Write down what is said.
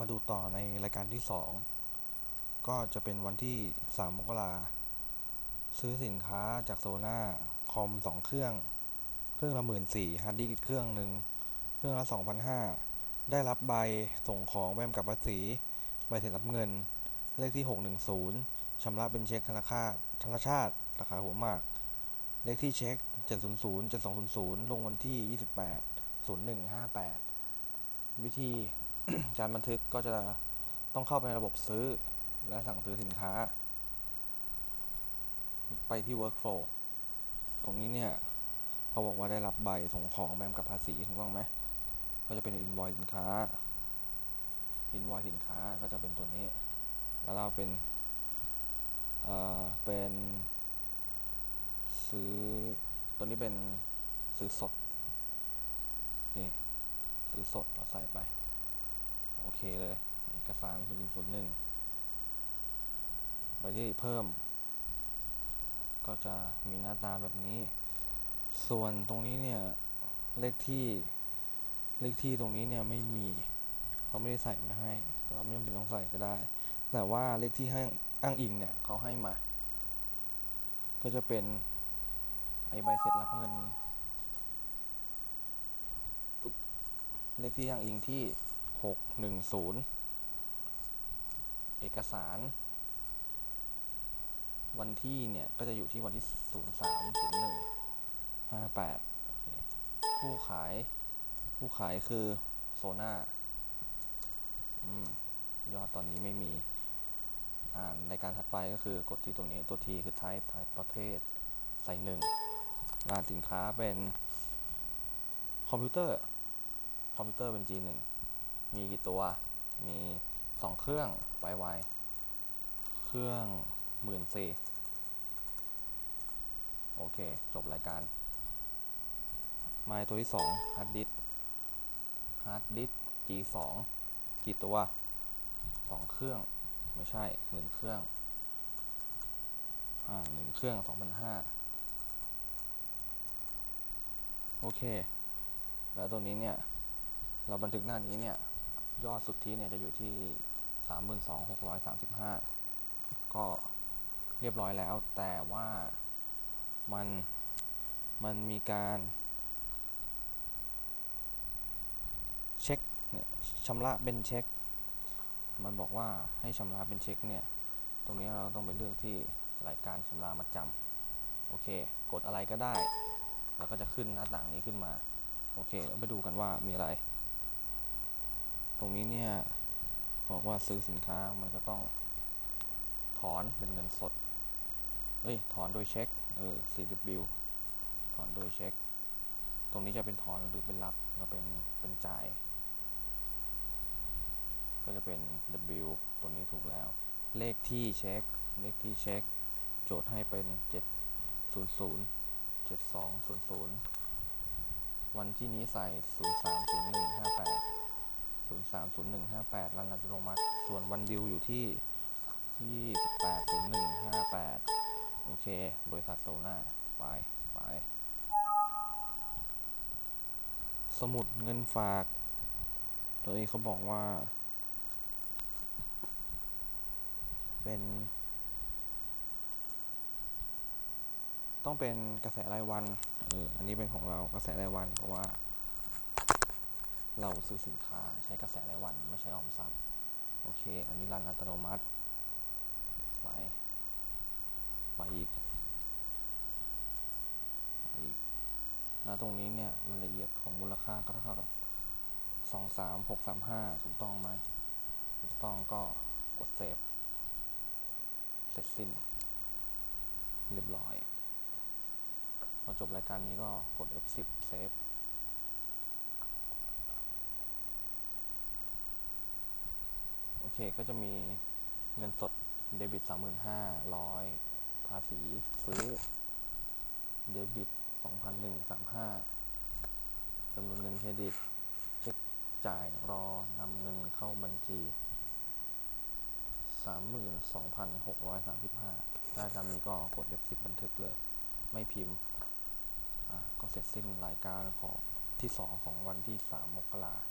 มาดูต่อในรายการที่ 2 ก็จะเป็นวันที่ 3 มกราซื้อสินค้าจากโซน่าคอม 2 เครื่อง เครื่องละ1 4ื่นฮาร์ดดิสก์อีกเครื่องหนึ่ง เครื่องละ 2,500 ได้รับใบส่งของแวมกับภาษี ใบเสร็จรับเงิน เลขที่ 610ชำระเป็นเช็คธนาคารธนาชาติราคาหัวมาก เลขที่เช็ค 700 7200 ลงวันที่ 28 0158 วิธี การบันทึกก็จะต้องเข้าไปในระบบซื้อและสั่งซื้อสินค้า ไปที่ workflow ตรงนี้เนี่ยเขาบอกว่าได้รับใบส่งของแบมกับภาษีถูกต้องไหมก็จะเป็น invoice สินค้า invoice สินค้าก็จะเป็นตัวนี้ แล้วเราเป็นเอ่อเป็นซื้อตัวนี้เป็นซื้อสดโอเคซื้อสดเราใส่ไป โอเคเลย เอกสาร001ไปที่เพิ่ม ก็จะมีหน้าตาแบบนี้ ส่วนตรงนี้เนี่ย เลขที่ เลขที่ตรงนี้เนี่ยไม่มี เขาไม่ได้ใส่มาให้ เราไม่จำเป็นต้องใส่ก็ได้ แต่ว่าเลขที่ให้อ้างอิงเนี่ยเขาให้มา ก็จะเป็นไอใบเสร็จรับเงินเลขที่อ้างอิงที่ หกหนึ่งศูนย์เอกสาร วันที่เนี่ย ก็จะอยู่ที่วันที่ศูนย์สามศูนย์หนึ่งห้าแปดผู้ขาย ผู้ขายคือโซน่าอืมยอดตอนนี้ไม่มี อ่าในการถัดไปก็คือกดที่ตรงนี้ตัวทีคือ type ประเภท ใส่หนึ่งรหัสสินค้าเป็นคอมพิวเตอร์ คอมพิวเตอร์เป็น G1 มีกี่ตัว มีสองเครื่องไปไวเครื่องหมื่นสี่โอเค จบรายการ มาตัวที่สองฮาร์ดดิสฮาร์ดดิส G2 กี่ตัวสองเครื่องไม่ใช่หนึ่งเครื่อง อ่าหนึ่งเครื่องสองพันห้าโอเค แล้วตัวนี้เนี่ย เราบันทึกหน้านี้เนี่ย ยอดสุทธิเนี่ยจะอยู่ที่ 32,635 ก็เรียบร้อยแล้ว แต่ว่ามันมันมีการเช็คเนี่ยชำระเป็นเช็ค มันบอกว่าให้ชำระเป็นเช็คเนี่ย ตรงนี้เราต้องไปเลือกที่รายการชำระมัดจำโอเค กดอะไรก็ได้ แล้วก็จะขึ้นหน้าต่างนี้ขึ้นมา โอเคแล้วไปดูกันว่ามีอะไร ตรงนี้เนี่ยบอกว่าซื้อสินค้ามันก็ต้องถอนเป็นเงินสด เอ้ย ถอนโดยเช็ค เออ CW ถอนโดยเช็ค ตรงนี้จะเป็นถอนหรือเป็นรับก็เป็น เป็นจ่าย ก็จะเป็น W ตัวนี้ถูกแล้ว เลขที่เช็ค เลขที่เช็ค โจทย์ให้เป็น 700 7200 วันที่นี้ใส่ 030158 030158 รันอัตโนมัติ ส่วนวันดิวอยู่ที่280158 โอเค บริษัทโซน่าไปไป สมุดเงินฝาก ตัวนี้เขาบอกว่า เป็น ต้องเป็นกระแสรายวัน เออ อันนี้เป็นของเรากระแสรายวันเพราะว่า เราซื้อสินค้าใช้กระแสรายวันไม่ใช้ออมทรัพย์ โอเค อันนี้รันอัตโนมัติ ไป ไปอีก ไปอีกนะตรงนี้เนี่ยรายละเอียดของมูลค่าก็เท่ากับสองสามหกสามห้าถูกต้องไหม ถูกต้องก็กดเซฟ เสร็จสิ้น เรียบร้อย พอจบรายการนี้ก็กด F10 เซฟ โอ เคก็จะมีเงินสดเดบิต35,000ภาษีซื้อ เดบิต2,135จำนวนเงินเครดิต เช็คจ่ายรอนำเงินเข้าบัญชี32,635ได้ตามนี้ก็กด F10 บันทึกเลย ไม่พิมพ์ก็เสร็จสิ้นรายการของที่ 2 ของวันที่ 3 มกราคม